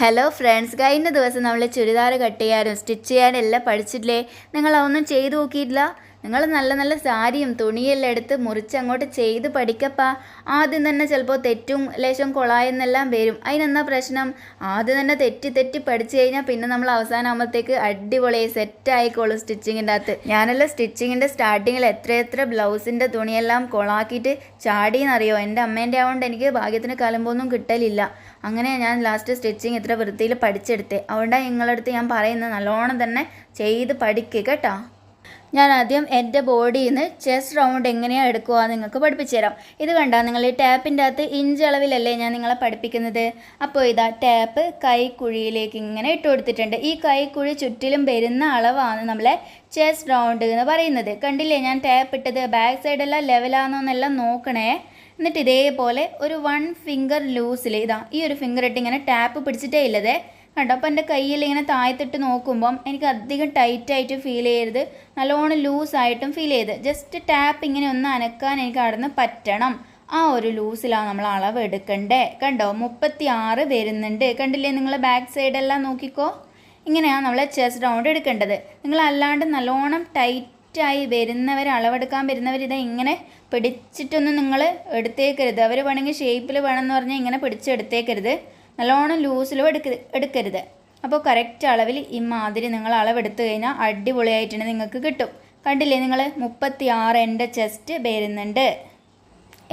Hello friends കഴിഞ്ഞ ദിവസം നമ്മൾ ചുരിദാർ കട്ട് ചെയ്യാനും സ്റ്റിച്ച് ചെയ്യാനും എല്ലാം പഠിച്ചിട്ടില്ലേ? നിങ്ങൾ അതൊന്നും ചെയ്തു നോക്കിയിട്ടില്ല? നിങ്ങൾ നല്ല നല്ല സാരിയും തുണിയെല്ലാം എടുത്ത് മുറിച്ച് അങ്ങോട്ട് ചെയ്ത് പഠിക്കപ്പാ. ആദ്യം തന്നെ ചിലപ്പോൾ തെറ്റും ലേശം കൊളായെന്നെല്ലാം വരും. അതിനെന്താ പ്രശ്നം? ആദ്യം തന്നെ തെറ്റി തെറ്റി പഠിച്ചു കഴിഞ്ഞാൽ പിന്നെ നമ്മൾ അവസാനമാകുമ്പോഴത്തേക്ക് അടിപൊളിയായി സെറ്റായിക്കോളും സ്റ്റിച്ചിങ്ങിന്റെ അകത്ത്. ഞാനല്ല സ്റ്റിച്ചിങ്ങിന്റെ സ്റ്റാർട്ടിങ്ങിൽ എത്ര എത്ര ബ്ലൗസിന്റെ തുണിയെല്ലാം കൊളാക്കിയിട്ട് ചാടിയെന്നറിയോ എന്റെ അമ്മേന്റെ ആയതുകൊണ്ട് എനിക്ക് ഭാഗ്യത്തിന് കലമ്പൊന്നും കിട്ടലില്ല. അങ്ങനെ ഞാൻ ലാസ്റ്റ് സ്റ്റിച്ചിങ് ഇത്ര വൃത്തിയിൽ പഠിച്ചെടുത്തേ. അതുകൊണ്ടാണ് നിങ്ങളടുത്ത് ഞാൻ പറയുന്നത് നല്ലോണം തന്നെ ചെയ്ത് പഠിക്കുക കേട്ടോ. ഞാൻ ആദ്യം എന്റെ ബോഡിയിൽ നിന്ന് ചെസ്റ്റ് റൗണ്ട് എങ്ങനെയാണ് എടുക്കുക നിങ്ങൾക്ക് പഠിപ്പിച്ചു തരാം ഇത് കണ്ടാൽ നിങ്ങൾ ഈ ടാപ്പിന്റെ അകത്ത് ഇഞ്ച് അളവിലല്ലേ ഞാൻ നിങ്ങളെ പഠിപ്പിക്കുന്നത്? അപ്പോൾ ഇതാ ടാപ്പ് കൈക്കുഴിയിലേക്ക് ഇങ്ങനെ ഇട്ട് കൊടുത്തിട്ടുണ്ട്. ഈ കൈക്കുഴി ചുറ്റിലും വരുന്ന അളവാണ് നമ്മളെ ചെസ്റ്റ് റൗണ്ട് എന്ന് പറയുന്നത്. കണ്ടില്ലേ ഞാൻ ടാപ്പ് ഇട്ടത് ബാക്ക് സൈഡെല്ലാം ലെവലാണെന്നെല്ലാം നോക്കണേ. എന്നിട്ട് ഇതേപോലെ ഒരു വൺ ഫിംഗർ ലൂസിൽ ഇതാ ഈ ഒരു ഫിംഗർ ഇട്ട് ഇങ്ങനെ ടാപ്പ് പിടിച്ചിട്ടേ ഇല്ലതേ. കണ്ടോ? അപ്പോൾ എന്റെ കയ്യിൽ ഇങ്ങനെ താഴ്ത്തിട്ട് നോക്കുമ്പം എനിക്ക് അധികം ടൈറ്റായിട്ട് ഫീൽ ചെയ്യരുത്. നല്ലോണം ലൂസായിട്ടും ഫീൽ ചെയ്ത് ജസ്റ്റ് ടാപ്പ് ഇങ്ങനെ ഒന്ന് അനക്കാൻ എനിക്ക് അവിടെ നിന്ന് പറ്റണം. ആ ഒരു ലൂസിലാണ് നമ്മൾ അളവ് എടുക്കണ്ടേ. കണ്ടോ? മുപ്പത്തി ആറ് വരുന്നുണ്ട്. കണ്ടില്ലേ? നിങ്ങൾ ബാക്ക് സൈഡെല്ലാം നോക്കിക്കോ. ഇങ്ങനെയാണ് നമ്മൾ ചെസ്റ്റ് റൗണ്ട് എടുക്കേണ്ടത്. നിങ്ങൾ അല്ലാണ്ട് നല്ലോണം ടൈറ്റായി വരുന്നവർ അളവെടുക്കാൻ വരുന്നവർ ഇത് ഇങ്ങനെ പിടിച്ചിട്ടൊന്നും നിങ്ങൾ എടുത്തേക്കരുത്. അവർ വേണമെങ്കിൽ ഷേപ്പിൽ വേണമെന്ന് പറഞ്ഞാൽ ഇങ്ങനെ പിടിച്ചെടുത്തേക്കരുത് നല്ലോണം ലൂസിലും എടുക്ക എടുക്കരുത്. അപ്പോൾ കറക്റ്റ് അളവിൽ ഈ മാതിരി നിങ്ങൾ അളവെടുത്ത് കഴിഞ്ഞാൽ അടിപൊളിയായിട്ടുണ്ട് നിങ്ങൾക്ക് കിട്ടും. കണ്ടില്ലേ നിങ്ങൾ മുപ്പത്തി ആറ് എന്റെ ചെസ്റ്റ് വരുന്നുണ്ട്.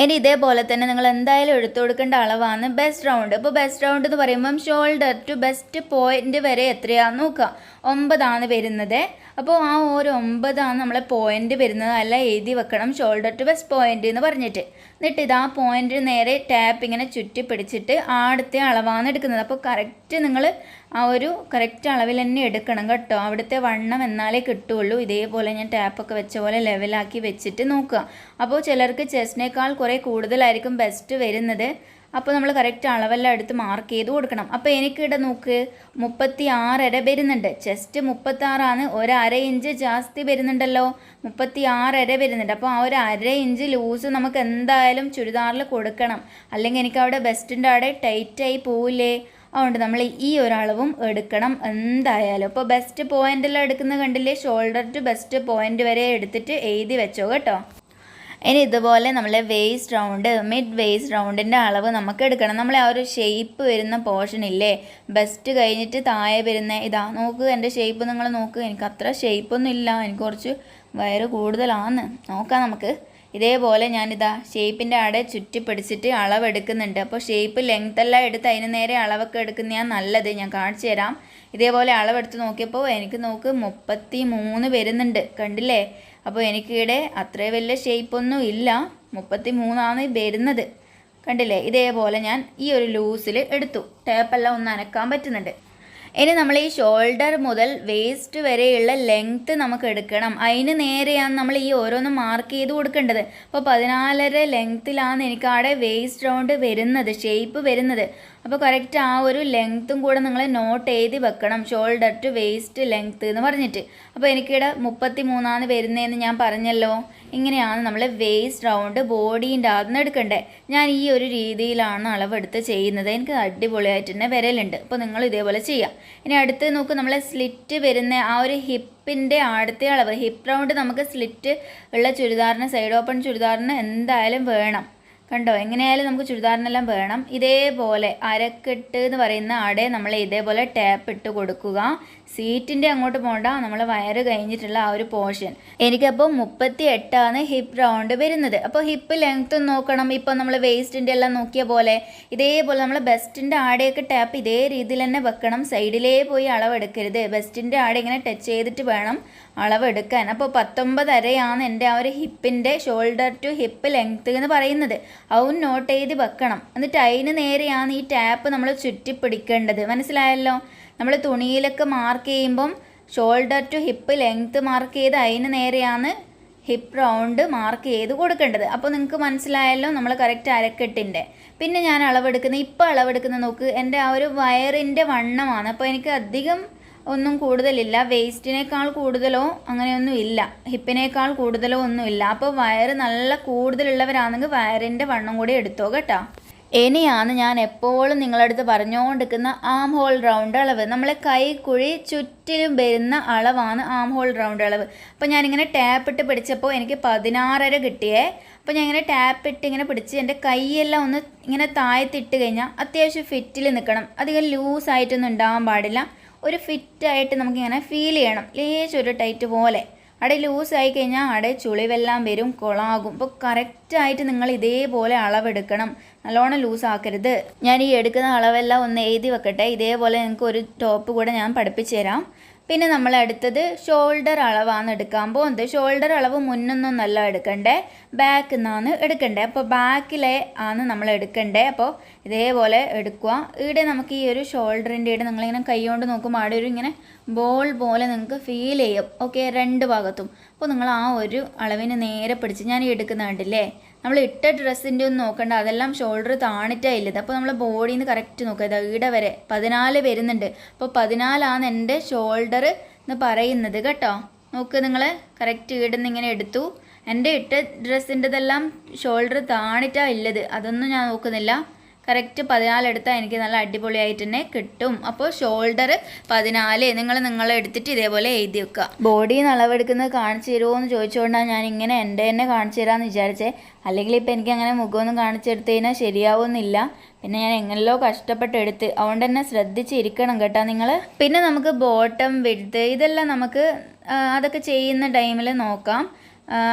ഇനി ഇതേപോലെ തന്നെ നിങ്ങൾ എന്തായാലും എടുത്തു കൊടുക്കേണ്ട അളവാണ് ബെസ്റ്റ് റൗണ്ട് ഇപ്പോൾ ബെസ്റ്റ് റൗണ്ട് എന്ന് പറയുമ്പം ഷോൾഡർ ടു ബെസ്റ്റ് പോയിന്റ് വരെ എത്രയാണെന്ന് നോക്കുക. ഒമ്പതാണ് വരുന്നത്. അപ്പോൾ ആ ഒരു ഒമ്പതാണ് നമ്മളെ പോയിന്റ് വരുന്നത്. അല്ല എഴുതി വെക്കണം. ഷോൾഡർ ടു ബെസ്റ്റ് പോയിന്റ് എന്ന് പറഞ്ഞിട്ട്. എന്നിട്ട് ഇത് ആ പോയിന്റ് നേരെ ടാപ്പ് ഇങ്ങനെ ചുറ്റി പിടിച്ചിട്ട് ആടത്തെ അളവാണ് എടുക്കുന്നത്. അപ്പോൾ കറക്റ്റ് നിങ്ങൾ ആ ഒരു കറക്റ്റ് അളവിൽ തന്നെ എടുക്കണം കേട്ടോ. അവിടുത്തെ വണ്ണം എന്നാലേ കിട്ടുള്ളൂ. ഇതേപോലെ ഞാൻ ടാപ്പൊക്കെ വെച്ച പോലെ ലെവലാക്കി വെച്ചിട്ട് നോക്കുക. അപ്പോൾ ചിലർക്ക് ചെസ്റ്റിനേക്കാൾ കുറേ കൂടുതലായിരിക്കും ബെസ്റ്റ് വരുന്നത്. അപ്പോൾ നമ്മൾ കറക്റ്റ് അളവെല്ലാം എടുത്ത് മാർക്ക് ചെയ്ത് കൊടുക്കണം. അപ്പോൾ എനിക്കിവിടെ നോക്ക് മുപ്പത്തി ആറര വരുന്നുണ്ട്. ചെസ്റ്റ് മുപ്പത്താറാണ് ഒരു അര ഇഞ്ച് ജാസ്തി വരുന്നുണ്ടല്ലോ. മുപ്പത്തി ആറര വരുന്നുണ്ട്. അപ്പോൾ ആ ഒരു അര ഇഞ്ച് ലൂസ് നമുക്ക് എന്തായാലും ചുരിദാറിൽ കൊടുക്കണം. അല്ലെങ്കിൽ എനിക്ക് അവിടെ ബെസ്റ്റിന്റെ അവിടെ ടൈറ്റായി പോവില്ലേ? അതുകൊണ്ട് നമ്മൾ ഈ ഒരളവും എടുക്കണം. എന്തായാലും അപ്പോൾ ബെസ്റ്റ് പോയിന്റെല്ലാം എടുക്കുന്ന കണ്ടില്ലേ? ഷോൾഡർ ടു ബെസ്റ്റ് പോയിന്റ് വരെ എടുത്തിട്ട് എഴുതി വെച്ചോ കേട്ടോ. ഇനി ഇതുപോലെ നമ്മൾ വേസ്റ്റ് റൗണ്ട് മിഡ് വേസ്റ്റ് റൗണ്ടിന്റെ അളവ് നമുക്ക് എടുക്കണം. നമ്മൾ ആ ഒരു ഷേപ്പ് വരുന്ന പോർഷൻ ഇല്ലേ? ബെസ്റ്റ് കഴിഞ്ഞിട്ട് താഴെ വരുന്ന ഇതാ നോക്ക് എന്റെ ഷേപ്പ് നിങ്ങൾ നോക്ക്. എനിക്ക് അത്ര ഷേപ്പൊന്നും ഇല്ല. എനിക്ക് കുറച്ച് വയറ് കൂടുതലാണ്. നോക്കാം നമുക്ക്. ഇതേപോലെ ഞാനിതാ ഷേപ്പിന്റെ അവിടെ ചുറ്റി പിടിച്ചിട്ട് അളവെടുക്കുന്നുണ്ട്. അപ്പോൾ ഷേപ്പ് ലെങ്ത് എല്ലാം എടുത്ത് അതിന് നേരെ അളവൊക്കെ എടുക്കുന്നതാണ് നല്ലത്. ഞാൻ കാണിച്ചു തരാം. ഇതേപോലെ അളവെടുത്ത് നോക്കിയപ്പോൾ എനിക്ക് നോക്ക് മുപ്പത്തി മൂന്ന് വരുന്നുണ്ട്. കണ്ടില്ലേ? അപ്പോൾ എനിക്കിവിടെ അത്ര വലിയ ഷേപ്പൊന്നും ഇല്ല. മുപ്പത്തി മൂന്നാണ് വരുന്നത്. കണ്ടില്ലേ? ഇതേപോലെ ഞാൻ ഈ ഒരു ലൂസിൽ എടുത്തു. ടേപ്പെല്ലാം ഒന്ന് അനക്കാൻ പറ്റുന്നുണ്ട്. ഇനി നമ്മൾ ഈ ഷോൾഡർ മുതൽ വേസ്റ്റ് വരെയുള്ള ലെങ്ത്ത് നമുക്ക് എടുക്കണം. അതിന് നേരെയാണ് നമ്മൾ ഈ ഓരോന്ന് മാർക്ക് ചെയ്ത് കൊടുക്കേണ്ടത്. അപ്പോൾ പതിനാലര ലെങ്ത്തിലാണ് എനിക്ക് അവിടെ വേസ്റ്റ് റൗണ്ട് വരുന്നത് ഷേപ്പ് വരുന്നത്. അപ്പോൾ കറക്റ്റ് ആ ഒരു ലെങ്ത്തും കൂടെ നിങ്ങൾ നോട്ട് എഴുതി വെക്കണം. ഷോൾഡർ ടു വേസ്റ്റ് ലെങ്ത്ത് എന്ന് പറഞ്ഞിട്ട്. അപ്പോൾ എനിക്കിവിടെ മുപ്പത്തി മൂന്നാണ് വരുന്നതെന്ന് ഞാൻ പറഞ്ഞല്ലോ. ഇങ്ങനെയാണ് നമ്മൾ വേസ്റ്റ് റൗണ്ട് ബോഡീന്റെ ആദ്യം എടുക്കണ്ടേ. ഞാൻ ഈ ഒരു രീതിയിലാണ് അളവെടുത്ത് ചെയ്യുന്നത്. എനിക്ക് അടിപൊളിയായിട്ട് തന്നെ വരലുണ്ട്. അപ്പോൾ നിങ്ങൾ ഇതേപോലെ ചെയ്യാം. ഇനി അടുത്ത് നോക്ക് നമ്മൾ സ്ലിറ്റ് വരുന്ന ആ ഒരു ഹിപ്പിന്റെ അടുത്ത അളവ്. ഹിപ്പ് റൗണ്ട് നമുക്ക് സ്ലിറ്റ് ഉള്ള ചുരിദാറിന് സൈഡ് ഓപ്പൺ ചുരിദാറിന് എന്തായാലും വേണം. കണ്ടോ? എങ്ങനെയായാലും നമുക്ക് ചുരിദാറിനെല്ലാം വേണം. ഇതേപോലെ അരക്കെട്ട് എന്ന് പറയുന്ന ആടെ നമ്മൾ ഇതേപോലെ ടാപ്പ് ഇട്ട് കൊടുക്കുക. സീറ്റിന്റെ അങ്ങോട്ട് പോകണ്ട നമ്മൾ വയറ് കഴിഞ്ഞിട്ടുള്ള ആ ഒരു പോർഷൻ. എനിക്കപ്പോൾ മുപ്പത്തി എട്ടാണ് ഹിപ്പ് റൗണ്ട് വരുന്നത്. അപ്പോൾ ഹിപ്പ് ലെങ്ത് നോക്കണം. ഇപ്പോൾ നമ്മൾ വേസ്റ്റിന്റെ എല്ലാം നോക്കിയ പോലെ ഇതേപോലെ നമ്മൾ ബെസ്റ്റിന്റെ ആടെയൊക്കെ ടാപ്പ് ഇതേ രീതിയിൽ തന്നെ വെക്കണം. സൈഡിലേ പോയി അളവെടുക്കരുത്. ബെസ്റ്റിന്റെ ആടെ ഇങ്ങനെ ടച്ച് ചെയ്തിട്ട് വേണം അളവെടുക്കാൻ. അപ്പോൾ പത്തൊമ്പതരയാണ് എന്റെ ആ ഒരു ഹിപ്പിന്റെ ഷോൾഡർ ടു ഹിപ്പ് ലെങ്ത്ത് എന്ന് പറയുന്നത്. അതും നോട്ട് ചെയ്ത് വെക്കണം. എന്നിട്ട് അതിന് നേരെയാണ് ഈ ടാപ്പ് നമ്മൾ ചുറ്റിപ്പിടിക്കേണ്ടത്. മനസ്സിലായല്ലോ? നമ്മൾ തുണിയിലൊക്കെ മാർക്ക് ചെയ്യുമ്പം shoulder to hip length mark ചെയ്ത് അതിന് നേരെയാണ് ഹിപ്പ് റൗണ്ട് മാർക്ക് ചെയ്ത് കൊടുക്കേണ്ടത്. അപ്പോൾ നിങ്ങൾക്ക് മനസ്സിലായല്ലോ നമ്മൾ കറക്റ്റ് അരക്കെട്ടിന്റെ. പിന്നെ ഞാൻ അളവെടുക്കുന്നത് ഇപ്പോൾ അളവെടുക്കുന്നത് നോക്ക് എന്റെ ആ ഒരു വയറിന്റെ വണ്ണമാണ്. അപ്പോൾ എനിക്ക് അധികം ഒന്നും കൂടുതലില്ല. വേസ്റ്റിനേക്കാൾ കൂടുതലോ അങ്ങനെയൊന്നും ഇല്ല. ഹിപ്പിനേക്കാൾ കൂടുതലോ ഒന്നും ഇല്ല. അപ്പോൾ വയറ് നല്ല കൂടുതലുള്ളവരാണെങ്കിൽ വയറിന്റെ വണ്ണം കൂടി എടുത്തോ കേട്ടോ. ഇനിയാണ് ഞാൻ എപ്പോഴും നിങ്ങളടുത്ത് പറഞ്ഞുകൊണ്ടിരിക്കുന്ന ആം ഹോൾ റൗണ്ട് അളവ്. നമ്മളെ കൈക്കുഴി ചുറ്റിലും വരുന്ന അളവാണ് ആം ഹോൾ റൗണ്ട് അളവ്. അപ്പോൾ ഞാനിങ്ങനെ ടാപ്പ് ഇട്ട് പിടിച്ചപ്പോൾ എനിക്ക് പതിനാറര കിട്ടിയേ. അപ്പോൾ ഞാൻ ഇങ്ങനെ ടാപ്പ് ഇട്ട് ഇങ്ങനെ പിടിച്ച് എന്റെ കൈയെല്ലാം ഒന്ന് ഇങ്ങനെ താഴത്തിട്ട് കഴിഞ്ഞാൽ അത്യാവശ്യം ഫിറ്റിൽ നിൽക്കണം. അധികം ലൂസായിട്ടൊന്നും ഉണ്ടാവാൻ പാടില്ല. ഒരു ഫിറ്റായിട്ട് നമുക്കിങ്ങനെ ഫീൽ ചെയ്യണം. ലേശം ഒരു ടൈറ്റ് പോലെ. അവിടെ ലൂസായി കഴിഞ്ഞാൽ അവിടെ ചുളിവെല്ലാം വരും കൊളാകും. അപ്പോൾ കറക്റ്റായിട്ട് നിങ്ങൾ ഇതേപോലെ അളവെടുക്കണം. നല്ലോണം ലൂസാക്കരുത് ഞാൻ ഈ എടുക്കുന്ന അളവെല്ലാം ഒന്ന് എഴുതി വെക്കട്ടെ. ഇതേപോലെ നിങ്ങൾക്ക് ഒരു ടോപ്പ് കൂടെ ഞാൻ പഠിപ്പിച്ചു തരാം പിന്നെ നമ്മൾ അടുത്തത് ഷോൾഡർ അളവാണ് എടുക്കാൻ പോകുന്നത്. ഷോൾഡർ അളവ് മുന്നൊന്നും നല്ല എടുക്കണ്ടേ. ബാക്കിൽ നിന്നാണ് എടുക്കണ്ടേ. അപ്പോൾ ബാക്കിലെ ആണ് നമ്മൾ എടുക്കണ്ടേ. അപ്പോൾ ഇതേപോലെ എടുക്കുക. ഇവിടെ നമുക്ക് ഈ ഒരു ഷോൾഡറിന്റെ ഇവിടെ നിങ്ങളിങ്ങനെ കൈ കൊണ്ട് നോക്കുമ്പോൾ അവിടെ ഒരു ഇങ്ങനെ ബോൾ പോലെ നിങ്ങൾക്ക് ഫീൽ ചെയ്യും. ഓക്കെ രണ്ട് ഭാഗത്തും. അപ്പോൾ നിങ്ങൾ ആ ഒരു അളവിന് നേരെ പിടിച്ച് ഞാൻ എടുക്കുന്ന കണ്ടില്ലേ? നമ്മൾ ഇട്ട ഡ്രസ്സിന്റെ ഒന്നും നോക്കണ്ട. അതെല്ലാം ഷോൾഡർ താണിട്ടാ ഇല്ലത് അപ്പോൾ നമ്മൾ ബോഡിയിൽ നിന്ന് കറക്റ്റ് നോക്കുക ഇതാ ഈട വരെ പതിനാല് വരുന്നുണ്ട്. അപ്പോൾ പതിനാലാണ് എന്റെ ഷോൾഡർ എന്ന് പറയുന്നത് കേട്ടോ. നോക്ക് നിങ്ങൾ കറക്റ്റ് ഈടുന്ന് ഇങ്ങനെ എടുത്തു. എന്റെ ഇട്ട ഡ്രസ്സിന്റെതെല്ലാം ഷോൾഡർ താണിറ്റാ ഇല്ലത് അതൊന്നും ഞാൻ നോക്കുന്നില്ല. കറക്റ്റ് പതിനാലെടുത്താൽ എനിക്ക് നല്ല അടിപൊളിയായിട്ട് തന്നെ കിട്ടും. അപ്പോൾ ഷോൾഡർ പതിനാല് നിങ്ങൾ നിങ്ങൾ എടുത്തിട്ട് ഇതേപോലെ എഴുതി വെക്കുക ബോഡി അളവെടുക്കുന്നത് കാണിച്ചു തരുമോ എന്ന് ചോദിച്ചുകൊണ്ടാണ് ഞാൻ ഇങ്ങനെ എന്റെ തന്നെ കാണിച്ചു തരാമെന്ന് വിചാരിച്ചേ. അല്ലെങ്കിൽ ഇപ്പം എനിക്ക് അങ്ങനെ മുഖമൊന്നും കാണിച്ചെടുത്ത് കഴിഞ്ഞാൽ ശരിയാവുന്നില്ല. പിന്നെ ഞാൻ എങ്ങനെയല്ലോ കഷ്ടപ്പെട്ട് എടുത്ത് അതുകൊണ്ട് തന്നെ ശ്രദ്ധിച്ചിരിക്കണം കേട്ടോ നിങ്ങൾ പിന്നെ നമുക്ക് ബോട്ടം വിടുത്ത് ഇതെല്ലാം നമുക്ക് അതൊക്കെ ചെയ്യുന്ന ടൈമിൽ നോക്കാം.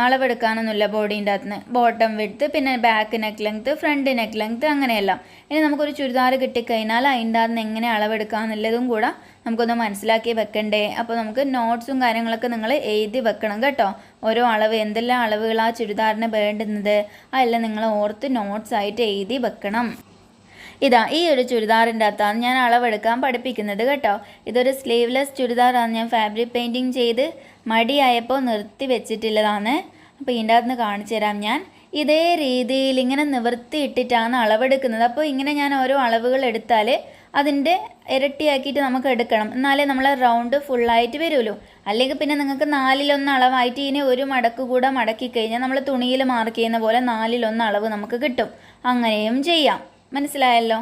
അളവെടുക്കാനൊന്നുമില്ല ബോഡീന്റെ അകത്തുനിന്ന്. ബോട്ടം വിടുത്ത് പിന്നെ back neck length front neck length അങ്ങനെയെല്ലാം. ഇനി നമുക്കൊരു ചുരിദാർ കിട്ടിക്കഴിഞ്ഞാൽ അതിന്റെ അകത്ത് നിന്ന് എങ്ങനെ അളവെടുക്കാമെന്നുള്ളതും കൂടെ നമുക്കൊന്ന് മനസ്സിലാക്കി വെക്കണ്ടേ. അപ്പോൾ നമുക്ക് നോട്ട്സും കാര്യങ്ങളൊക്കെ നിങ്ങൾ എഴുതി വെക്കണം കേട്ടോ. ഓരോ അളവ് എന്തെല്ലാം അളവുകളാണ് ചുരിദാറിന് വേണ്ടുന്നത്? അതെല്ലാം നിങ്ങൾ ഓർത്ത് നോട്ട്സായിട്ട് എഴുതി വെക്കണം. ഇതാ ഈ ഒരു ചുരിദാറിന്റെ അകത്താണ് ഞാൻ അളവെടുക്കാൻ പഠിപ്പിക്കുന്നത് കേട്ടോ. ഇതൊരു സ്ലീവ്ലെസ് ചുരിദാറാണ്. ഞാൻ ഫാബ്രിക് പെയിന്റിങ് ചെയ്ത് മടിയായപ്പോൾ നിർത്തി വെച്ചിട്ടുള്ളതാണ്. അപ്പോൾ ഇതിന്റെ അകത്ത് കാണിച്ചു തരാം ഞാൻ. ഇതേ രീതിയിൽ ഇങ്ങനെ നിവർത്തി ഇട്ടിട്ടാണ് അളവെടുക്കുന്നത്. അപ്പോൾ ഇങ്ങനെ ഞാൻ ഓരോ അളവുകൾ എടുത്താൽ അതിന്റെ ഇരട്ടിയാക്കിയിട്ട് നമുക്ക് എടുക്കണം. എന്നാലേ നമ്മൾ റൗണ്ട് ഫുള്ളായിട്ട് വരുമല്ലോ അല്ലെങ്കിൽ പിന്നെ നിങ്ങൾക്ക് നാലിലൊന്ന് അളവായിട്ട് ഇനി ഒരു മടക്ക് കൂടെ മടക്കി കഴിഞ്ഞാൽ നമ്മൾ തുണിയിൽ മാർക്ക് ചെയ്യുന്ന പോലെ നാലിലൊന്ന് അളവ് നമുക്ക് കിട്ടും. അങ്ങനെയും ചെയ്യാം. മനസ്സിലായല്ലോ?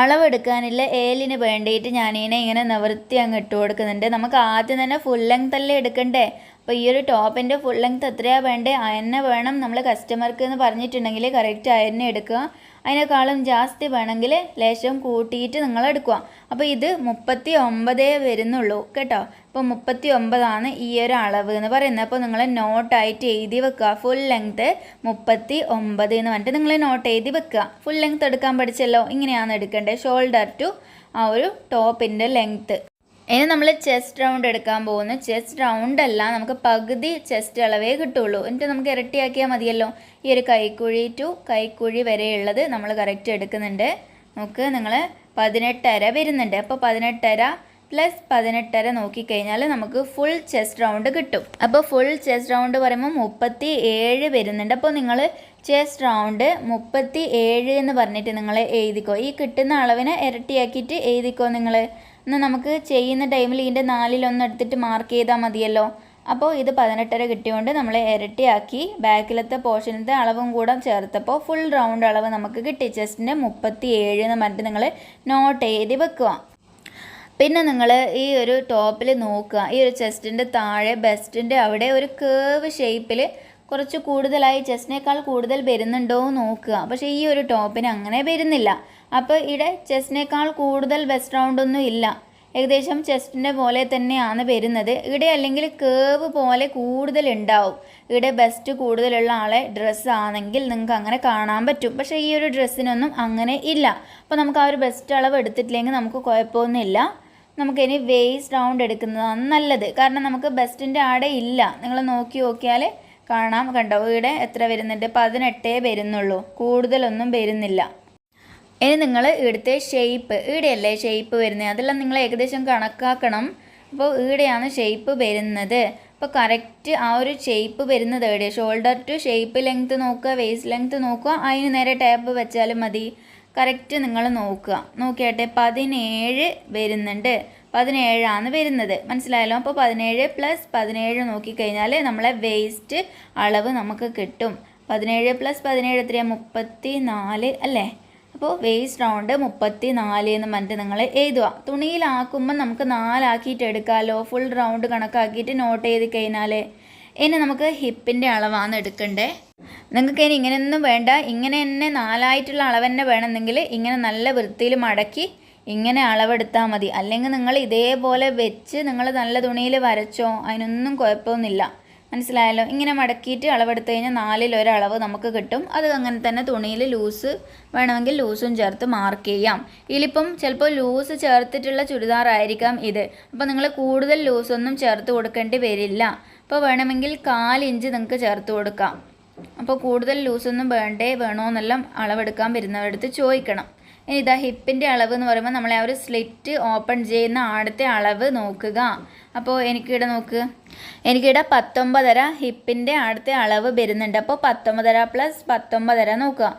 അളവെടുക്കാനുള്ള ഏലിന് വേണ്ടിയിട്ട് ഞാനിങ്ങനെ ഇങ്ങനെ നിവർത്തി അങ്ങ് ഇട്ട് കൊടുക്കുന്നുണ്ട്. നമുക്ക് ആദ്യം തന്നെ ഫുൾ ലെങ്ത് അല്ലേ എടുക്കണ്ടേ? അപ്പോൾ ഈ ഒരു ടോപ്പിന്റെ ഫുൾ ലെങ്ത് എത്രയാണ് വേണ്ടേ? അയന്നെ വേണം നമ്മൾ കസ്റ്റമർക്ക് എന്ന് പറഞ്ഞിട്ടുണ്ടെങ്കിൽ കറക്റ്റ് അയന്നെ എടുക്കുക. അതിനേക്കാളും ജാസ്തി വേണമെങ്കിൽ ലേശം കൂട്ടിയിട്ട് നിങ്ങൾ എടുക്കുക. അപ്പോൾ ഇത് മുപ്പത്തി ഒമ്പതേ വരുന്നുള്ളൂ കേട്ടോ. അപ്പോൾ മുപ്പത്തി ഒമ്പതാണ് ഈ ഒരു അളവ് എന്ന് പറയുന്നത്. അപ്പോൾ നിങ്ങൾ നോട്ടായിട്ട് എഴുതി വെക്കുക. ഫുൾ ലെങ്ത്ത് മുപ്പത്തി ഒമ്പത് എന്ന് പറഞ്ഞിട്ട് നിങ്ങൾ നോട്ട് എഴുതി വെക്കുക. ഫുൾ ലെങ്ത്ത് എടുക്കാൻ പഠിച്ചല്ലോ. ഇങ്ങനെയാണ് എടുക്കേണ്ടത്. ഷോൾഡർ ടു ആ ഒരു ടോപ്പിന്റെ ലെങ്ത്ത് ഇനി നമ്മൾ ചെസ്റ്റ് റൗണ്ട് എടുക്കാൻ പോകുന്നു. ചെസ്റ്റ് റൗണ്ട് അല്ല നമുക്ക് പകുതി ചെസ്റ്റ് അളവേ കിട്ടുള്ളൂ. എന്നിട്ട് നമുക്ക് ഇരട്ടിയാക്കിയാൽ മതിയല്ലോ. ഈ ഒരു കൈക്കുഴി ടു കൈക്കുഴി വരെയുള്ളത് നമ്മൾ കറക്റ്റ് എടുക്കുന്നുണ്ട്. നമുക്ക് നിങ്ങൾ പതിനെട്ടര വരുന്നുണ്ട്. അപ്പോൾ പതിനെട്ടര പ്ലസ് പതിനെട്ടര നോക്കിക്കഴിഞ്ഞാൽ നമുക്ക് ഫുൾ ചെസ്റ്റ് റൗണ്ട് കിട്ടും. അപ്പോൾ ഫുൾ ചെസ്റ്റ് റൗണ്ട് പറയുമ്പോൾ മുപ്പത്തി ഏഴ് വരുന്നുണ്ട്. അപ്പോൾ നിങ്ങൾ ചെസ്റ്റ് റൗണ്ട് മുപ്പത്തി ഏഴ് എന്ന് പറഞ്ഞിട്ട് നിങ്ങൾ എഴുതിക്കോ. ഈ കിട്ടുന്ന അളവിനെ ഇരട്ടിയാക്കിയിട്ട് എഴുതിക്കോ നിങ്ങൾ എന്നാൽ നമുക്ക് ചെയ്യുന്ന ടൈമിൽ ഇതിന്റെ നാലിലൊന്ന് എടുത്തിട്ട് മാർക്ക് ചെയ്താൽ മതിയല്ലോ. അപ്പോൾ ഇത് പതിനെട്ടര കിട്ടിയോണ്ട് നമ്മൾ ഇരട്ടിയാക്കി ബാക്കിലത്തെ പോർഷനത്തെ അളവും കൂടെ ചേർത്തപ്പോൾ ഫുൾ റൗണ്ട് അളവ് നമുക്ക് കിട്ടി. ചെസ്റ്റിന്റെ മുപ്പത്തി ഏഴ് എന്ന് പറഞ്ഞിട്ട് നിങ്ങൾ നോട്ട് എഴുതി വെക്കുക. പിന്നെ നിങ്ങൾ ഈ ഒരു ടോപ്പിൽ നോക്കുക. ഈ ഒരു ചെസ്റ്റിന്റെ താഴെ ബെസ്റ്റിന്റെ അവിടെ ഒരു കേവ് ഷേപ്പിൽ കുറച്ച് കൂടുതലായി ചെസ്റ്റിനേക്കാൾ കൂടുതൽ വരുന്നുണ്ടോ എന്ന് നോക്കുക. പക്ഷേ ഈ ഒരു ടോപ്പിന് അങ്ങനെ വരുന്നില്ല. അപ്പോൾ ഇവിടെ ചെസ്റ്റിനേക്കാൾ കൂടുതൽ ബെസ്റ്റ് റൗണ്ട് ഒന്നും ഇല്ല. ഏകദേശം ചെസ്റ്റിന്റെ പോലെ തന്നെയാണ് വരുന്നത്. ഇവിടെ അല്ലെങ്കിൽ കേവ് പോലെ കൂടുതൽ ഉണ്ടാവും. ഇവിടെ ബെസ്റ്റ് കൂടുതലുള്ള ആളെ ഡ്രസ്സ് ആണെങ്കിൽ നിങ്ങൾക്ക് അങ്ങനെ കാണാൻ പറ്റും. പക്ഷേ ഈ ഒരു ഡ്രസ്സിനൊന്നും അങ്ങനെ ഇല്ല. അപ്പോൾ നമുക്ക് ആ ഒരു ബെസ്റ്റ് അളവ് എടുത്തിട്ടില്ലെങ്കിൽ നമുക്ക് കുഴപ്പമൊന്നുമില്ല. നമുക്കിനി വേസ്റ്റ് റൗണ്ട് എടുക്കുന്നതാണ് നല്ലത്. കാരണം നമുക്ക് ബെസ്റ്റിന്റെ ആടെ ഇല്ല. നിങ്ങൾ നോക്കി നോക്കിയാൽ കാണാം. കണ്ടോ? ഇവിടെ എത്ര വരുന്നുണ്ട്? പതിനെട്ടേ വരുന്നുള്ളൂ. കൂടുതലൊന്നും വരുന്നില്ല. ഇനി നിങ്ങൾ ഇവിടുത്തെ ഷേപ്പ് ഇവിടെയല്ലേ ഷേപ്പ് വരുന്നത്? അതെല്ലാം നിങ്ങൾ ഏകദേശം കണക്കാക്കണം. അപ്പോൾ ഇവിടെയാണ് ഷേപ്പ് വരുന്നത്. അപ്പോൾ കറക്റ്റ് ആ ഒരു ഷേപ്പ് വരുന്നത് എവിടെ ഷോൾഡർ ടു ഷേപ്പ് ലെങ്ത്ത് നോക്കുക വേസ്റ്റ് ലെങ്ത്ത് നോക്കുക അതിന് നേരെ ടാപ്പ് വെച്ചാലും മതി. കറക്റ്റ് നിങ്ങൾ നോക്കുക. നോക്കിയാട്ടെ പതിനേഴ് വരുന്നുണ്ട്. പതിനേഴാണ് വരുന്നത്. മനസ്സിലായല്ലോ? അപ്പോൾ പതിനേഴ് പ്ലസ് പതിനേഴ് നോക്കിക്കഴിഞ്ഞാൽ നമ്മളെ വേസ്റ്റ് അളവ് നമുക്ക് കിട്ടും. പതിനേഴ് പ്ലസ് പതിനേഴ് എത്രയാണ് മുപ്പത്തി നാല് അല്ലേ? അപ്പോൾ വേസ്റ്റ് റൗണ്ട് മുപ്പത്തി നാല് എന്ന് പറഞ്ഞിട്ട് നിങ്ങൾ എഴുതുക. തുണിയിലാക്കുമ്പോൾ നമുക്ക് നാലാക്കിയിട്ട് എടുക്കാമല്ലോ ഫുൾ റൗണ്ട് കണക്കാക്കിയിട്ട് നോട്ട് ചെയ്ത് കഴിഞ്ഞാൽ ഇനി നമുക്ക് ഹിപ്പിന്റെ അളവാണ് എടുക്കണ്ടേ? നിങ്ങൾക്ക് ഇനി ഇങ്ങനെയൊന്നും വേണ്ട. ഇങ്ങനെ തന്നെ നാലായിട്ടുള്ള അളവ് തന്നെ വേണമെന്നെങ്കിൽ ഇങ്ങനെ നല്ല വൃത്തിയിൽ മടക്കി ഇങ്ങനെ അളവെടുത്താൽ മതി. അല്ലെങ്കിൽ നിങ്ങൾ ഇതേപോലെ വെച്ച് നിങ്ങൾ നല്ല തുണിയിൽ വരച്ചോ? അതിനൊന്നും കുഴപ്പമൊന്നുമില്ല. മനസ്സിലായല്ലോ? ഇങ്ങനെ മടക്കിയിട്ട് അളവെടുത്ത് കഴിഞ്ഞാൽ നാലിൽ ഒരളവ് നമുക്ക് കിട്ടും. അത് അങ്ങനെ തന്നെ തുണിയിൽ ലൂസ് വേണമെങ്കിൽ ലൂസും ചേർത്ത് മാർക്ക് ചെയ്യാം. ഇതിലിപ്പം ചിലപ്പോൾ ലൂസ് ചേർത്തിട്ടുള്ള ചുരിദാറായിരിക്കാം ഇത്. അപ്പോൾ നിങ്ങൾ കൂടുതൽ ലൂസൊന്നും ചേർത്ത് കൊടുക്കേണ്ടി വരില്ല. അപ്പോൾ വേണമെങ്കിൽ കാലിഞ്ച് നിങ്ങൾക്ക് ചേർത്ത് കൊടുക്കാം. അപ്പോൾ കൂടുതൽ ലൂസൊന്നും വേണ്ടേ വേണോ എന്നെല്ലാം അളവെടുക്കാൻ വരുന്നവരടുത്ത് ചോദിക്കണം. ഇനി ഇതാ ഹിപ്പിന്റെ അളവ് എന്ന് പറയുമ്പോൾ നമ്മളെ ആ ഒരു സ്ലിറ്റ് ഓപ്പൺ ചെയ്യുന്ന ആടത്തെ അളവ് നോക്കുക. അപ്പോൾ എനിക്കിവിടെ നോക്ക്. എനിക്കിവിടെ പത്തൊമ്പതര ഹിപ്പിന്റെ അടുത്ത അളവ് വരുന്നുണ്ട്. അപ്പോൾ പത്തൊമ്പതര പ്ലസ് പത്തൊമ്പതര നോക്കുക.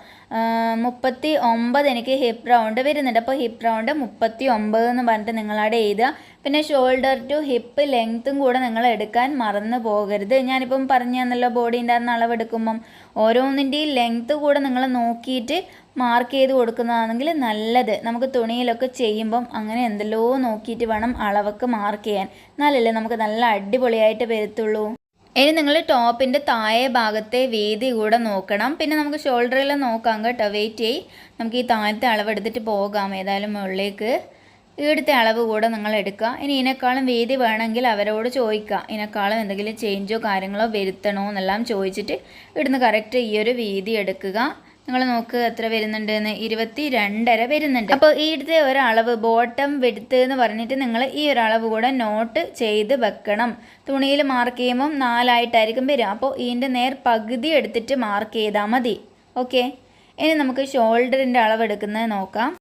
മുപ്പത്തി ഒമ്പത് എനിക്ക് ഹിപ്പ് റൗണ്ട് വരുന്നുണ്ട്. അപ്പോൾ ഹിപ്പ് റൗണ്ട് മുപ്പത്തി ഒമ്പത് എന്ന് പറഞ്ഞിട്ട് നിങ്ങളവിടെ എഴുതുക. പിന്നെ ഷോൾഡർ ടു ഹിപ്പ് ലെങ്ത്തും കൂടെ നിങ്ങൾ എടുക്കാൻ മറന്നു പോകരുത്. ഞാനിപ്പം പറഞ്ഞു തന്നല്ലോ ബോഡീന്റെ അന്ന് അളവെടുക്കുമ്പം ഓരോന്നിന്റെയും ലെങ്ത്ത് കൂടെ നിങ്ങൾ നോക്കിയിട്ട് മാർക്ക് ചെയ്ത് കൊടുക്കുന്നതാണെങ്കിൽ നല്ലത്. നമുക്ക് തുണിയിലൊക്കെ ചെയ്യുമ്പം അങ്ങനെ എന്തെല്ലോ നോക്കിയിട്ട് വേണം അളവൊക്കെ മാർക്ക് ചെയ്യാൻ. എന്നാലല്ലേ നമുക്ക് നല്ല അടിപൊളിയായിട്ട് വരത്തുള്ളൂ. ഇനി നിങ്ങൾ ടോപ്പിന്റെ താഴെ ഭാഗത്തെ വീതി കൂടെ നോക്കണം. പിന്നെ നമുക്ക് ഷോൾഡറിൽ നോക്കാം കേട്ടോ. വെയിറ്റ് ചെയ് നമുക്ക് ഈ താഴത്തെ അളവെടുത്തിട്ട് പോകാം. ഏതായാലും മുകളിലേക്ക്. ഇവിടുത്തെ അളവ് കൂടെ നിങ്ങൾ എടുക്കുക. ഇനി ഇതിനേക്കാളും വീതി വേണമെങ്കിൽ അവരോട് ചോദിക്കുക. ഇതിനേക്കാളും എന്തെങ്കിലും ചേഞ്ചോ കാര്യങ്ങളോ വരുത്തണോ എന്നെല്ലാം ചോദിച്ചിട്ട് ഇവിടുന്ന് കറക്റ്റ് ഈ ഒരു വീതി എടുക്കുക. നിങ്ങൾ നോക്ക് എത്ര വരുന്നുണ്ട് എന്ന് ഇരുപത്തി രണ്ടര വരുന്നുണ്ട്. അപ്പോൾ ഈ ഇടത്തെ ഒരളവ് ബോട്ടം വെടുത്ത് എന്ന് പറഞ്ഞിട്ട് നിങ്ങൾ ഈ ഒരളവ് കൂടെ നോട്ട് ചെയ്ത് വെക്കണം. തുണിയിൽ മാർക്ക് ചെയ്യുമ്പം നാലായിട്ടായിരിക്കും വരിക. അപ്പോൾ ഇതിന്റെ നേർ പകുതി എടുത്തിട്ട് മാർക്ക് ചെയ്താൽ മതി. ഓക്കെ ഇനി നമുക്ക് ഷോൾഡറിന്റെ അളവ് എടുക്കുന്നത് നോക്കാം.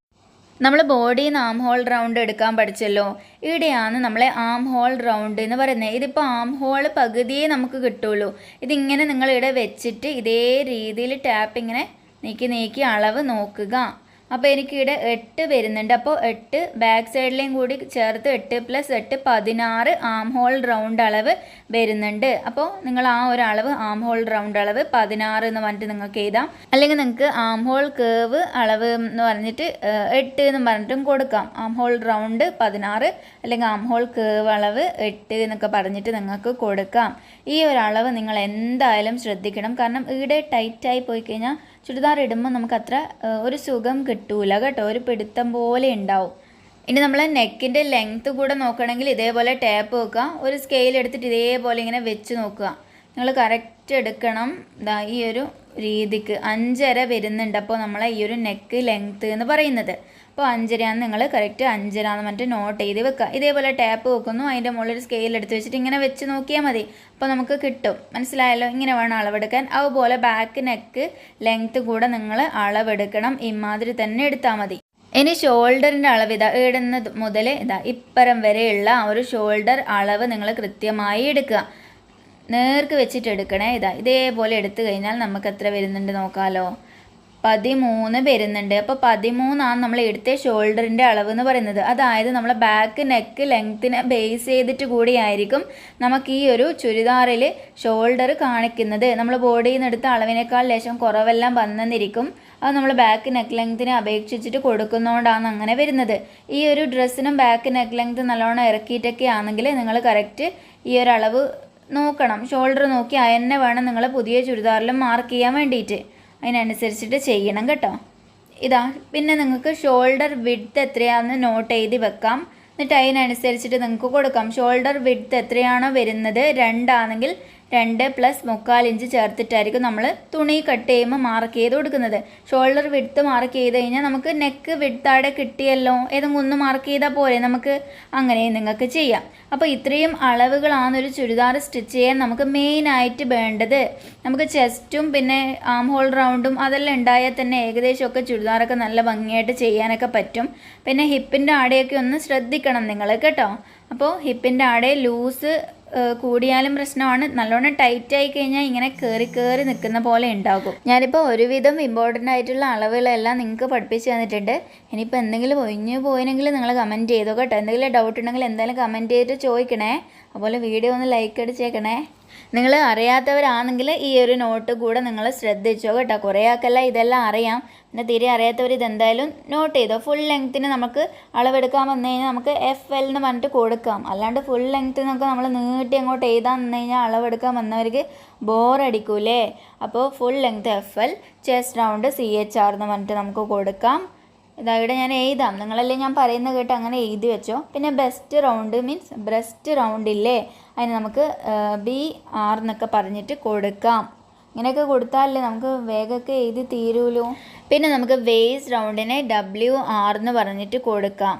നമ്മൾ നിന്ന് ആം ഹോൾ റൗണ്ട് എടുക്കാൻ പഠിച്ചല്ലോ. ഇവിടെയാണ് നമ്മളെ ആം ഹോൾ റൗണ്ട് എന്ന് പറയുന്നത്. ഇതിപ്പോൾ ആം ഹോൾ പകുതിയേ നമുക്ക് കിട്ടുള്ളൂ. ഇതിങ്ങനെ നിങ്ങൾ ഇവിടെ വെച്ചിട്ട് ഇതേ രീതിയിൽ ടാപ്പ് ഇങ്ങനെ നീക്കി നീക്കി അളവ് നോക്കുക. അപ്പോൾ എനിക്കിവിടെ എട്ട് വരുന്നുണ്ട്. അപ്പോൾ എട്ട് ബാക്ക് സൈഡിലേയും കൂടി ചേർത്ത് എട്ട് പ്ലസ് എട്ട് പതിനാറ് ആം ഹോൾ റൗണ്ട് അളവ് വരുന്നുണ്ട്. അപ്പോൾ നിങ്ങൾ ആ ഒരു അളവ് ആം ഹോൾ റൗണ്ട് അളവ് പതിനാറ് എന്ന് പറഞ്ഞിട്ട് നിങ്ങൾക്ക് എഴുതാം. അല്ലെങ്കിൽ നിങ്ങൾക്ക് ആം ഹോൾ കേവ് അളവ് എന്ന് പറഞ്ഞിട്ട് എട്ട് എന്ന് പറഞ്ഞിട്ടും കൊടുക്കാം. ആം ഹോൾ റൗണ്ട് പതിനാറ് അല്ലെങ്കിൽ ആം ഹോൾ കേവ് അളവ് എട്ട് എന്നൊക്കെ പറഞ്ഞിട്ട് നിങ്ങൾക്ക് കൊടുക്കാം. ഈ ഒരു അളവ് നിങ്ങൾ എന്തായാലും ശ്രദ്ധിക്കണം. കാരണം ഇവിടെ ടൈറ്റായി പോയി കഴിഞ്ഞാൽ ചുരിദാർ ഇടുമ്പോൾ അത്ര ഒരു സുഖം കിട്ടൂല കേട്ടോ. ഒരു പിടുത്തം പോലെ ഉണ്ടാവും. ഇനി നമ്മൾ നെക്കിന്റെ ലെങ്ത്ത് കൂടെ നോക്കണമെങ്കിൽ ഇതേപോലെ ടാപ്പ് വെക്കുക. ഒരു സ്കെയിൽ എടുത്തിട്ട് ഇതേപോലെ ഇങ്ങനെ വെച്ച് നോക്കുക. നിങ്ങൾ കറക്റ്റ് എടുക്കണം. ഇതാ ഈ ഒരു രീതിക്ക് അഞ്ചര വരുന്നുണ്ട്. അപ്പോൾ നമ്മളെ ഈ ഒരു നെക്ക് ലെങ്ത്ത് എന്ന് പറയുന്നത്. അപ്പോൾ അഞ്ചരയാണ് നിങ്ങൾ കറക്റ്റ് അഞ്ചരാന്ന് മറ്റേ നോട്ട് ചെയ്ത് വെക്കുക. ഇതേപോലെ ടാപ്പ് വെക്കുന്നു. അതിന്റെ മുകളിൽ സ്കെയിൽ എടുത്ത് വെച്ചിട്ട് ഇങ്ങനെ വെച്ച് നോക്കിയാൽ മതി. അപ്പോൾ നമുക്ക് കിട്ടും. മനസ്സിലായല്ലോ? ഇങ്ങനെ വേണം അളവെടുക്കാൻ. അതുപോലെ ബാക്ക് നെക്ക് ലെങ്ത്ത് കൂടെ നിങ്ങൾ അളവെടുക്കണം. ഇമാതിരി തന്നെ എടുത്താൽ മതി. ഇനി ഷോൾഡറിന്റെ അളവ് ഇതാ ഇടുന്നത് മുതൽ ഇതാ ഇപ്പരം വരെയുള്ള ആ ഒരു ഷോൾഡർ അളവ് നിങ്ങൾ കൃത്യമായി എടുക്കുക. നേർക്ക് വെച്ചിട്ട് എടുക്കണേ. ഇതാ ഇതേപോലെ എടുത്തു കഴിഞ്ഞാൽ നമുക്ക് എത്ര വരുന്നുണ്ട് നോക്കാലോ? പതിമൂന്ന് വരുന്നുണ്ട്. അപ്പോൾ പതിമൂന്നാണ് നമ്മൾ എടുത്ത ഷോൾഡറിന്റെ അളവ് എന്ന് പറയുന്നത്. അതായത് നമ്മൾ ബാക്ക് നെക്ക് ലെങ്ത്തിനെ ബേസ് ചെയ്തിട്ട് കൂടിയായിരിക്കും നമുക്ക് ഈ ഒരു ചുരിദാറിൽ ഷോൾഡർ കാണിക്കുന്നത്. നമ്മൾ ബോഡിയിൽ നിന്ന് എടുത്ത അളവിനേക്കാൾ ലേശം കുറവെല്ലാം വന്നെന്നിരിക്കും. അത് നമ്മൾ ബാക്ക് നെക്ക് ലെങ്ത്തിനെ അപേക്ഷിച്ചിട്ട് കൊടുക്കുന്നതുകൊണ്ടാണ് അങ്ങനെ വരുന്നത്. ഈ ഒരു ഡ്രസ്സിനും ബാക്ക് നെക്ക് ലെങ്ത് നല്ലോണം ഇറക്കിയിട്ടൊക്കെ ആണെങ്കിൽ നിങ്ങൾ കറക്റ്റ് ഈ ഒരു അളവ് നോക്കണം. ഷോൾഡർ നോക്കി അതന്നെ വേണം നിങ്ങൾ പുതിയ ചുരിദാറിലും മാർക്ക് ചെയ്യാൻ വേണ്ടിയിട്ട് അതിനനുസരിച്ചിട്ട് ചെയ്യണം കേട്ടോ. ഇതാ പിന്നെ നിങ്ങൾക്ക് ഷോൾഡർ വിഡ്ത്ത് എത്രയാണെന്ന് നോട്ട് ചെയ്ത് വെക്കാം. എന്നിട്ട് അതിനനുസരിച്ചിട്ട് നിങ്ങൾക്ക് കൊടുക്കാം. ഷോൾഡർ വിഡ്ത്ത് എത്രയാണോ വരുന്നത്? രണ്ടാണെങ്കിൽ രണ്ട് പ്ലസ് മുക്കാൽ ഇഞ്ച് ചേർത്തിട്ടായിരിക്കും നമ്മൾ തുണി കട്ട് ചെയ്യുമ്പോൾ മാർക്ക് ചെയ്ത് കൊടുക്കുന്നത്. ഷോൾഡർ വിടുത്ത് മാർക്ക് ചെയ്ത് കഴിഞ്ഞാൽ നമുക്ക് നെക്ക് വിടുത്താടെ കിട്ടിയല്ലോ ഏതെങ്കിലും ഒന്ന് മാർക്ക് ചെയ്താൽ പോലെ നമുക്ക്. അങ്ങനെ നിങ്ങൾക്ക് ചെയ്യാം. അപ്പോൾ ഇത്രയും അളവുകളാണ് ഒരു ചുരിദാർ സ്റ്റിച്ച് ചെയ്യാൻ നമുക്ക് മെയിനായിട്ട് വേണ്ടത്. നമുക്ക് ചെസ്റ്റും പിന്നെ ആം ഹോൾ റൗണ്ടും അതെല്ലാം ഉണ്ടായാൽ തന്നെ ഏകദേശമൊക്കെ ചുരിദാറൊക്കെ നല്ല ഭംഗിയായിട്ട് ചെയ്യാനൊക്കെ പറ്റും. പിന്നെ ഹിപ്പിന്റെ ആടെയൊക്കെ ഒന്ന് ശ്രദ്ധിക്കണം നിങ്ങൾ കേട്ടോ. അപ്പോൾ ഹിപ്പിന്റെ ആടെ ലൂസ് കൂടിയാലും പ്രശ്നമാണ്. നല്ലോണം ടൈറ്റ് ആയി കഴിഞ്ഞാൽ ഇങ്ങനെ കയറി കയറി നിൽക്കുന്ന പോലെ ഉണ്ടാകും. ഞാനിപ്പോൾ ഒരുവിധം ഇമ്പോർട്ടന്റ് ആയിട്ടുള്ള അളവുകളെല്ലാം നിങ്ങൾക്ക് പഠിപ്പിച്ച് തന്നിട്ടുണ്ട്. ഇനിയിപ്പോൾ എന്തെങ്കിലും ഒഴിഞ്ഞു പോയെങ്കിൽ നിങ്ങൾ കമന്റ് ചെയ്തോ കേട്ടോ. എന്തെങ്കിലും ഡൗട്ട് ഉണ്ടെങ്കിൽ എന്തായാലും കമന്റ് ചെയ്തിട്ട് ചോദിക്കണേ. അതുപോലെ വീഡിയോ ഒന്ന് ലൈക്ക് അടിച്ചേക്കണേ. നിങ്ങൾ അറിയാത്തവരാണെങ്കിൽ ഈ ഒരു നോട്ട് കൂടെ നിങ്ങൾ ശ്രദ്ധിച്ചോ കേട്ടോ. കുറേ ആൾക്കല്ല ഇതെല്ലാം അറിയാം. പിന്നെ തീരെ അറിയാത്തവർ ഇതെന്തായാലും നോട്ട് ചെയ്തോ. ഫുൾ ലെങ്ത്തിന് നമുക്ക് അളവെടുക്കാൻ വന്നു കഴിഞ്ഞാൽ നമുക്ക് എഫ് എൽ എന്ന് പറഞ്ഞിട്ട് കൊടുക്കാം. അല്ലാണ്ട് ഫുൾ ലെങ്ത്തിനൊക്കെ നമ്മൾ നീട്ടി അങ്ങോട്ട് എഴുതാൻ വന്നു കഴിഞ്ഞാൽ അളവെടുക്കാൻ വന്നവർക്ക് ബോറടിക്കൂലേ അപ്പോൾ full length F L chest round C H R എന്ന് പറഞ്ഞിട്ട് നമുക്ക് കൊടുക്കാം. ഇതാ ഇവിടെ ഞാൻ എഴുതാം. നിങ്ങളല്ലേ ഞാൻ പറയുന്ന കേട്ട് അങ്ങനെ എഴുതി വെച്ചോ. പിന്നെ best round means breast round ഇല്ലേ? അതിന് നമുക്ക് ബി ആർ എന്നൊക്കെ പറഞ്ഞിട്ട് കൊടുക്കാം. ഇങ്ങനെയൊക്കെ കൊടുത്താലല്ലേ നമുക്ക് വേഗമൊക്കെ എഴുതി തീരുമല്ലോ പിന്നെ നമുക്ക് വേസ് റൗണ്ടിനെ ഡബ്ല്യു ആർ എന്ന് പറഞ്ഞിട്ട് കൊടുക്കാം.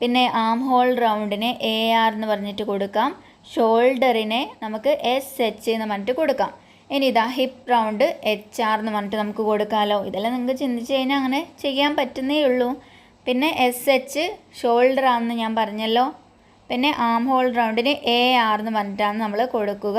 പിന്നെ ആം ഹോൾ റൗണ്ടിനെ എ ആർ എന്ന് പറഞ്ഞിട്ട് കൊടുക്കാം. ഷോൾഡറിനെ നമുക്ക് എസ് എച്ച് എന്ന് പറഞ്ഞിട്ട് കൊടുക്കാം. ഇനി ഇതാ ഹിപ്പ് റൗണ്ട് എച്ച് ആർ എന്ന് പറഞ്ഞിട്ട് നമുക്ക് കൊടുക്കാമല്ലോ ഇതെല്ലാം നിങ്ങൾക്ക് ചിന്തിച്ച് കഴിഞ്ഞാൽ അങ്ങനെ ചെയ്യാൻ പറ്റുന്നേ ഉള്ളൂ. പിന്നെ എസ് എച്ച് ഷോൾഡർ ആണെന്ന് ഞാൻ പറഞ്ഞല്ലോ. പിന്നെ ആം ഹോൾ റൗണ്ടിന് എ ആർ എന്ന് പറഞ്ഞിട്ടാണ് നമ്മൾ കൊടുക്കുക.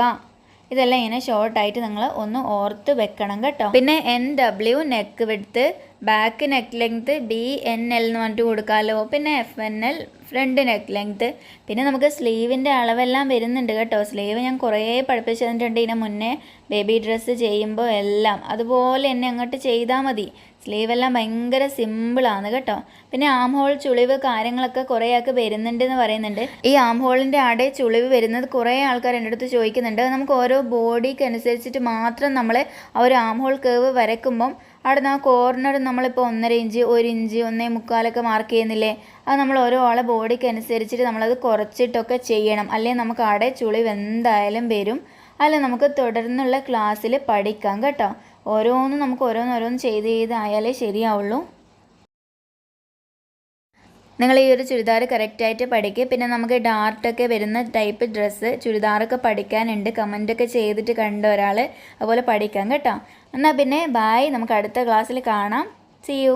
ഇതെല്ലാം ഇങ്ങനെ ഷോർട്ടായിട്ട് നിങ്ങൾ ഒന്ന് ഓർത്ത് വെക്കണം കേട്ടോ. പിന്നെ എൻ ഡബ്ല്യു നെക്ക് വിടുത്ത് back neck length B N L എന്ന് പറഞ്ഞിട്ട് കൊടുക്കാമല്ലോ. പിന്നെ F N L front neck length പിന്നെ നമുക്ക് സ്ലീവിന്റെ അളവെല്ലാം വരുന്നുണ്ട് കേട്ടോ. സ്ലീവ് ഞാൻ കുറേ പഠിപ്പിച്ചു തന്നിട്ടുണ്ട്. ഇതിനെ മുന്നേ ബേബി ഡ്രസ്സ് ചെയ്യുമ്പോൾ എല്ലാം. അതുപോലെ തന്നെ അങ്ങോട്ട് ചെയ്താൽ മതി. സ്ലീവെല്ലാം ഭയങ്കര സിമ്പിളാണ് കേട്ടോ. പിന്നെ ആം ഹോൾ ചുളിവ് കാര്യങ്ങളൊക്കെ കുറേ ആൾക്ക് വരുന്നുണ്ട് എന്ന് പറയുന്നുണ്ട്. ഈ ആം ഹോളിന്റെ ആടെ ചുളിവ് വരുന്നത് കുറേ ആൾക്കാർ എന്റെ അടുത്ത് ചോദിക്കുന്നുണ്ട്. നമുക്ക് ഓരോ ബോഡിക്ക് അനുസരിച്ചിട്ട് മാത്രം നമ്മൾ ആ ഒരു ആം ഹോൾ കേവ് വരയ്ക്കുമ്പം അവിടെ നിന്ന് ആ കോർണർ നമ്മളിപ്പോൾ ഒന്നര ഇഞ്ച് ഒരു ഇഞ്ച് ഒന്നേ മുക്കാലൊക്കെ മാർക്ക് ചെയ്യുന്നില്ലേ? അത് നമ്മൾ ഓരോ ആളെ ബോഡിക്ക് അനുസരിച്ചിട്ട് നമ്മളത് കുറച്ചിട്ടൊക്കെ ചെയ്യണം. അല്ലെങ്കിൽ നമുക്ക് അവിടെ ചുളിവ് എന്തായാലും വരും. അല്ല നമുക്ക് തുടർന്നുള്ള ക്ലാസ്സിൽ പഠിക്കാം കേട്ടോ. ഓരോന്നും നമുക്ക് ഓരോന്നോരോന്ന് ചെയ്ത് ചെയ്തായാലേ ശരിയാവുള്ളൂ. നിങ്ങൾ ഈ ഒരു ചുരിദാർ കറക്റ്റായിട്ട് പഠിക്കുക പിന്നെ നമുക്ക് ഡാർട്ടൊക്കെ വരുന്ന ടൈപ്പ് ഡ്രസ്സ് ചുരിദാറൊക്കെ പഠിക്കാനുണ്ട്. കമന്റൊക്കെ ചെയ്തിട്ട് കണ്ട ഒരാൾ അതുപോലെ പഠിക്കാം കേട്ടോ. എന്നാൽ പിന്നെ ബായ് നമുക്ക് അടുത്ത ക്ലാസ്സിൽ കാണാം. C U